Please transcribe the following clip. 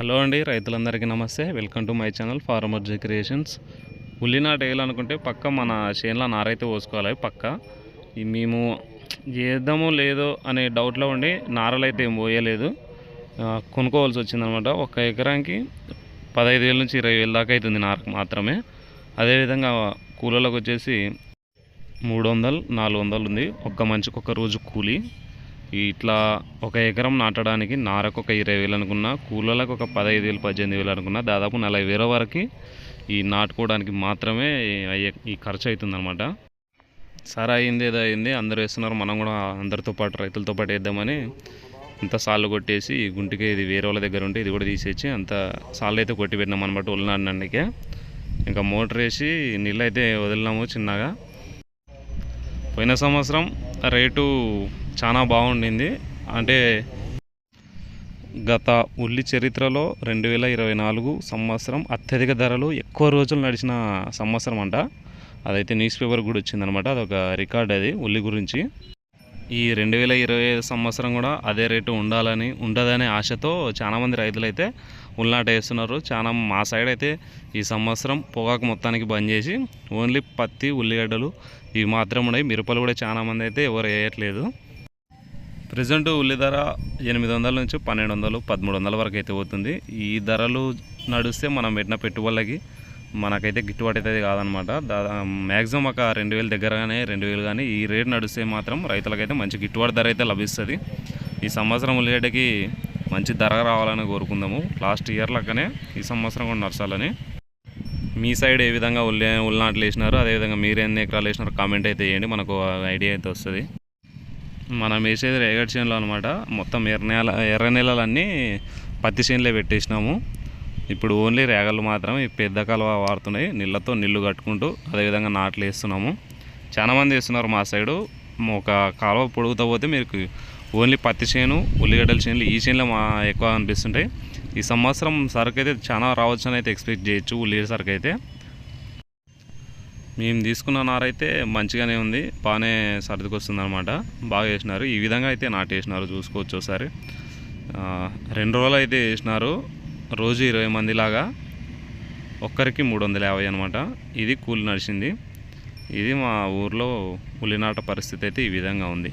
Hello అండి రైతులందరికీ నమస్తే. Welcome to my channel farmer G creations ఉల్లి నాటు వేయాలనుకుంటే పక్క మన చేనులో నారైతే పోసుకోవాలి పక్క. మేము చేద్దామో లేదో అనే డౌట్లో ఉండి నారలు అయితే ఏం పోయలేదు. కొనుక్కోవాల్సి వచ్చిందనమాట. ఒక ఎకరానికి పదహైదు వేల నుంచి ఇరవై వేల దాకా అవుతుంది నారకు మాత్రమే. అదేవిధంగా కూలలకు వచ్చేసి మూడు వందలు నాలుగు వందలు ఉంది. ఒక్క మంచికి ఒక రోజు కూలి. ఇట్లా ఒక ఎకరం నాటడానికి నారకు ఒక ఇరవై వేలు అనుకున్నా కూలలకు ఒక పదహైదు వేలు పద్దెనిమిది వేలు అనుకున్నా దాదాపు నలభై వేల వరకు ఈ నాటుకోవడానికి మాత్రమే అయ్యే ఈ ఖర్చు అవుతుందన్నమాట సరే అయింది ఏదో అయింది అందరూ వేస్తున్నారు మనం కూడా అందరితో పాటు రైతులతో పాటు వేద్దామని అంత సాళ్ళు కొట్టేసి గుంటికి ఇది వేరే వాళ్ళ దగ్గర ఉంటే ఇది కూడా తీసేసి అంత సాళ్ళు అయితే కొట్టి పెట్టినాం అనమాట ఉల్లినాడికే ఇంకా మోటార్ వేసి నీళ్ళు అయితే వదిలినాము చిన్నగా. పోయిన సంవత్సరం రేటు చాలా బాగుండింది. అంటే గత ఉల్లి చరిత్రలో రెండు వేల ఇరవై నాలుగు సంవత్సరం అత్యధిక ధరలు ఎక్కువ రోజులు నడిచిన సంవత్సరం అంట. అదైతే న్యూస్ పేపర్ కూడా వచ్చిందనమాట అదొక రికార్డ్ అది ఉల్లి గురించి. ఈ రెండు వేల ఇరవై ఐదు సంవత్సరం కూడా అదే రేటు ఉండాలని ఉండదనే ఆశతో చాలామంది రైతులు అయితే ఉల్నాట వేస్తున్నారు. చాలా మా సైడ్ అయితే ఈ సంవత్సరం పొగాకు మొత్తానికి బంద్ చేసి ఓన్లీ పత్తి ఉల్లిగడ్డలు ఇవి మాత్రం ఉన్నాయి మిరపలు కూడా చాలామంది అయితే ఎవరు వేయట్లేదు. ప్రజెంట్ ఉల్లి ధర ఎనిమిది వందల నుంచి పన్నెండు వందలు పదమూడు వందల వరకు అయితే పోతుంది. ఈ ధరలు నడిస్తే మనం పెట్టిన పెట్టుబడులకి మనకైతే గిట్టుబాటు అయితే కాదనమాట. దాదా మ్యాక్సిమం ఒక రెండు వేలు దగ్గరగానే రెండు వేలు కానీ ఈ రేట్ నడిస్తే మాత్రం రైతులకైతే మంచి గిట్టుబాటు ధర అయితే లభిస్తుంది. ఈ సంవత్సరం ఉల్లిగడ్డకి మంచి ధర రావాలని కోరుకుందాము. లాస్ట్ ఇయర్ లక్కనే ఈ సంవత్సరం కూడా నడచాలని. మీ సైడ్ ఏ విధంగా ఉల్లి ఉల్నాట్లు వేసినారు? అదేవిధంగా మీరు ఎన్ని ఎకరాలు వేసినారో కామెంట్ అయితే వేయండి మనకు ఐడియా అయితే వస్తుంది. మనం వేసేది రేగడి చేనులో అనమాట మొత్తం ఎర్ర నేల ఎర్ర నెలలన్నీ పత్తి చేనులే పెట్టేసినాము. ఇప్పుడు ఓన్లీ రేగళ్ళు మాత్రం ఈ పెద్ద కాలువ వాడుతున్నాయి. నీళ్ళతో నీళ్ళు కట్టుకుంటూ అదేవిధంగా నాట్లు వేస్తున్నాము. చాలామంది వేస్తున్నారు మా సైడు. ఒక కాలువ పొడుగుతా పోతే మీకు ఓన్లీ పత్తి చేను ఉల్లిగడ్డల చేనులు ఈ చేనులో మా ఎక్కువ అనిపిస్తుంటాయి. ఈ సంవత్సరం సరుకు అయితే చాలా రావచ్చు అని అయితే ఎక్స్పెక్ట్ చేయొచ్చు ఉల్లిగడ్డ సరుకు అయితే. మేము తీసుకున్న నారైతే మంచిగానే ఉంది బాగానే సర్దుకొస్తుంది అనమాట బాగా వేసినారు. ఈ విధంగా అయితే నాటేసినారు చూసుకోవచ్చు ఒకసారి. రెండు రోజులు అయితే వేసినారు. రోజు ఇరవై మందిలాగా ఒక్కరికి మూడు వందల యాభై అనమాట ఇది కూలి నడిచింది. ఇది మా ఊర్లో ఉల్లినాట పరిస్థితి అయితే ఈ విధంగా ఉంది.